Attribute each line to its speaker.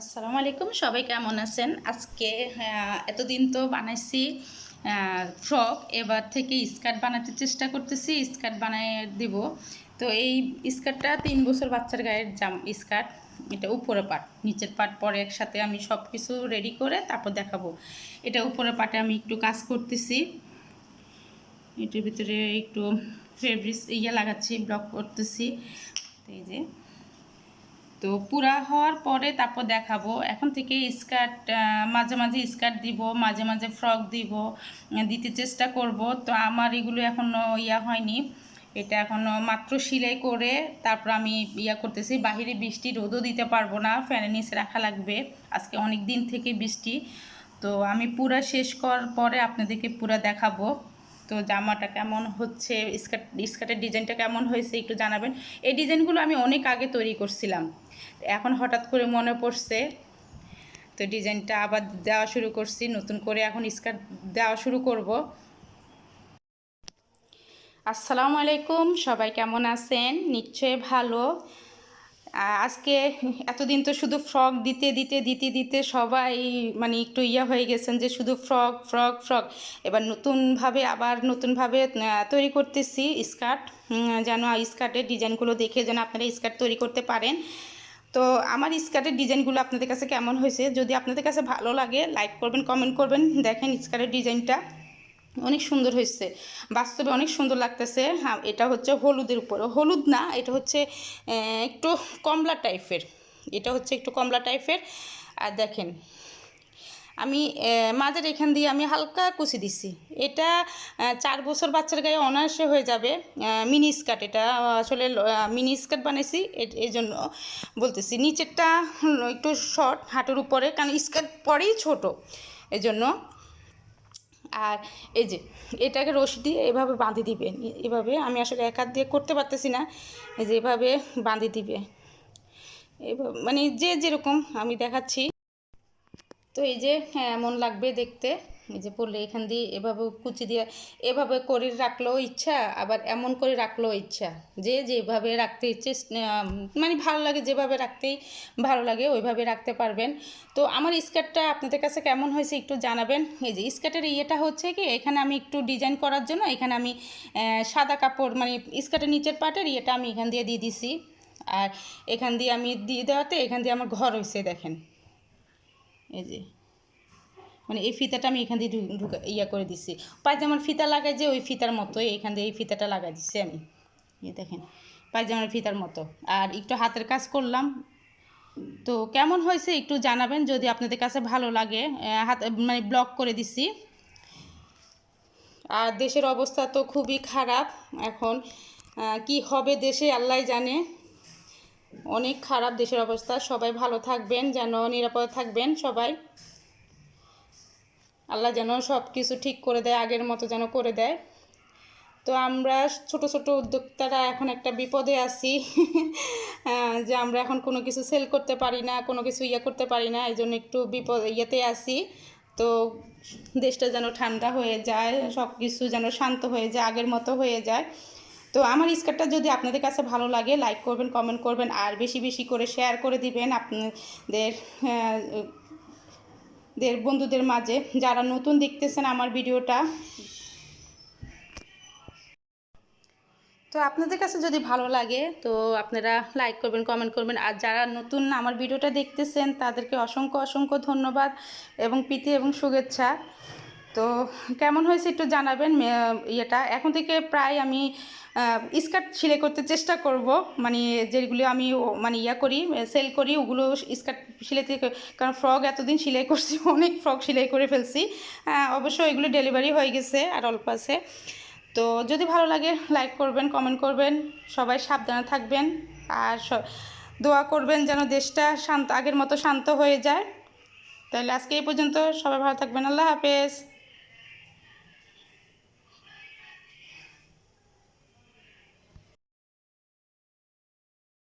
Speaker 1: আসসালামু আলাইকুম, সবাই কেমন আছেন? আজকে এতদিন তো বানাইছি ফ্রক, এবার থেকে স্কার্ট বানাতে চেষ্টা করতেছি, স্কার্ট বানাই দিব। তো এই স্কার্টটা তিন বছর বাচ্চার গায়ের জাম, স্কার্ট, এটা উপরে পাট, নিচের পাট পরে একসাথে আমি সব কিছু রেডি করে তারপর দেখাবো। এটা উপরে পাটে আমি একটু কাজ করতেছি। এটার ভিতরে একটু ফেব্রিক্স ইয়ে লাগাচ্ছি ব্লক করতেছি। এই যে। তো পুরা হওয়ার পরে তারপর দেখাবো। এখন থেকে স্কার্ট মাঝে মাঝে স্কার্ট দিব, মাঝে মাঝে ফ্রক দিব দিতে চেষ্টা করব। তো আমার এগুলো এখনও ইয়া হয়নি। এটা এখনও মাত্র সেলাই করে তারপর আমি ইয়া করতেছি, বাহিরে বৃষ্টি রোদও দিতে পারব না ফ্যানের নিচে রাখা লাগবে। আজকে অনেক দিন থেকে বৃষ্টি। তো আমি পুরা শেষ করার পরে আপনাদেরকে পুরা দেখাবো। তো জামাটা কেমন হচ্ছে, স্কার্ট, স্কার্টের ডিজাইনটা কেমন হয়েছে একটু জানাবেন। এই ডিজাইনগুলো আমি অনেক আগে তৈরি করছিলাম। এখন হঠাৎ করে মনে পড়ছে, তো ডিজাইনটা আবার দেওয়া শুরু করছি, নতুন করে এখন স্কার্ট দেওয়া শুরু করব। আসসালামু আলাইকুম, সবাই কেমন আছেন? নিশ্চয়ই ভালো। আজকে এতদিন তো শুধু ফ্রক দিতে দিতে দিতে দিতে সবাই মানে একটু ইয়া হয়ে গেছেন যে শুধু ফ্রক ফ্রক ফ্রক। এবার নতুনভাবে, আবার নতুনভাবে তৈরি করতেছি স্কার্ট। যেন স্কার্টের ডিজাইনগুলো দেখে যেন আপনারা স্কার্ট তৈরি করতে পারেন। তো আমার স্কার্টের ডিজাইনগুলো আপনাদের কাছে কেমন হয়েছে? যদি আপনাদের কাছে ভালো লাগে লাইক করবেন কমেন্ট করবেন। দেখেন স্কার্টের ডিজাইনটা। অনেক সুন্দর হয়েছে। বাস্তবে অনেক সুন্দর লাগতেছে। হ্যাঁ এটা হচ্ছে হলুদের উপরে। হলুদ না, এটা হচ্ছে একটু কমলা টাইপের। এটা হচ্ছে একটু কমলা টাইপের। আর দেখেন, আমি মাঝের এখান দিয়ে আমি হালকা কুচি দিছি। এটা চার বছর বাচ্চার গায়ে অনায়াসে হয়ে যাবে। Mini skirt. এটা আসলে মিনি স্কার্ট বানাইছি। এই জন্য বলতেছি, নিচেরটা একটু শর্ট, হাঁটুর উপরে, কারণ স্কার্ট পরেই ছোট। এই জন্য আর এই যে, এটাকে রশি দিয়ে এভাবে বাঁধি দিবে। এভাবে আমি আসলে এক হাত দিয়ে করতে পারতেছি না। যে এভাবে বাঁধি দিবে। মানে যে যেরকম আমি দেখাচ্ছি। তো এই যে হ্যাঁ এমন লাগবে দেখতে। এই যে পড়লে এখান দিয়ে এভাবে কুচি দিয়ে এভাবে করে রাখলেও ইচ্ছা, আবার এমন করে রাখলেও ইচ্ছা। যে যেভাবে রাখতে ইচ্ছে মানে ভালো লাগে যেভাবে রাখতেই ভালো লাগে, ওইভাবে রাখতে পারবেন। তো আমার স্কার্টটা আপনাদের কাছে কেমন হয়েছে একটু জানাবেন। এই যে স্কার্টের ইয়েটা হচ্ছে কি, এখানে আমি একটু ডিজাইন করার জন্য এখানে আমি সাদা কাপড় মানে স্কার্টের নিচের পাটের ইয়েটা আমি এখান দিয়ে দিয়ে দিছি। আর এখান দিয়ে আমি দিয়ে দেওয়াতে এখান দিয়ে আমার ঘর হয়েছে, দেখেন। এই যে মানে এই ফিতাটা আমি এখান দিয়ে ঢুকা, ইয়া করে দিছি। পায়জামার ফিতা লাগাই যে ওই ফিতার মতোই এখান দিয়ে এই ফিতাটা লাগাই দিচ্ছি আমি। এই দেখেন, পায়জামার ফিতার মতো। আর একটু হাতের কাজ করলাম। তো কেমন হয়েছে একটু জানাবেন যদি আপনাদের কাছে ভালো লাগে। হাত মানে ব্লক করে দিছি। আর দেশের অবস্থা তো খুবই খারাপ। এখন কি হবে দেশে আল্লাহ জানে। অনেক খারাপ দেশের অবস্থা। সবাই ভালো থাকবেন, যেন নিরাপদে থাকবেন সবাই। আল্লাহ যেন সব কিছু ঠিক করে দেয়, আগের মতো যেন করে দেয়। তো আমরা ছোট ছোট উদ্যোক্তারা এখন একটা বিপদে আছি যে আমরা এখন কোনো কিছু সেল করতে পারি না, কোনো কিছু ইয়ে করতে পারি না এই জন্য একটু বিপদ, ইয়েতে আছি। তো দেশটা যেন ঠান্ডা হয়ে যায় সব কিছু যেন শান্ত হয়ে যায়, আগের মতো হয়ে যায়। তো আমার স্কার্টটা যদি আপনাদের কাছে ভালো লাগে লাইক করবেন কমেন্ট করবেন, আর বেশি বেশি করে শেয়ার করে দিবেন। আপনাদের দের বন্ধুদের মাঝে যারা নতুন দেখতেছেন আমার ভিডিওটা। তো আপনাদের কাছে যদি ভালো লাগে, তো আপনারা লাইক করবেন কমেন্ট করবেন। আর যারা নতুন আমার ভিডিওটা দেখতেছেন, তাদেরকে অসংখ্য অসংখ্য ধন্যবাদ এবং প্রীতি এবং শুভেচ্ছা। তো কেমন হয়েছে একটু জানাবেন ইয়েটা। এখন থেকে প্রায় আমি স্কার্ট সেলাই করতে চেষ্টা করব। মানে যেগুলো আমি মানে ইয়া করি সেল করি, ওগুলো স্কার্ট সেলাইতে কারণ ফ্রক এতদিন সেলাই করছি, অনেক ফ্রক সেলাই করে ফেলছি। অবশ্য এগুলো ডেলিভারি হয়ে গেছে, আর অল্প আছে। তো যদি ভালো লাগে, লাইক করবেন, কমেন্ট করবেন, সবাই সাবধানে থাকবেন, আর দোয়া করবেন যেন দেশটা শান্ত, আগের মতো শান্ত হয়ে যায়। তাহলে আজকে এই পর্যন্ত, সবাই ভালো থাকবেন, আল্লাহ হাফেজ।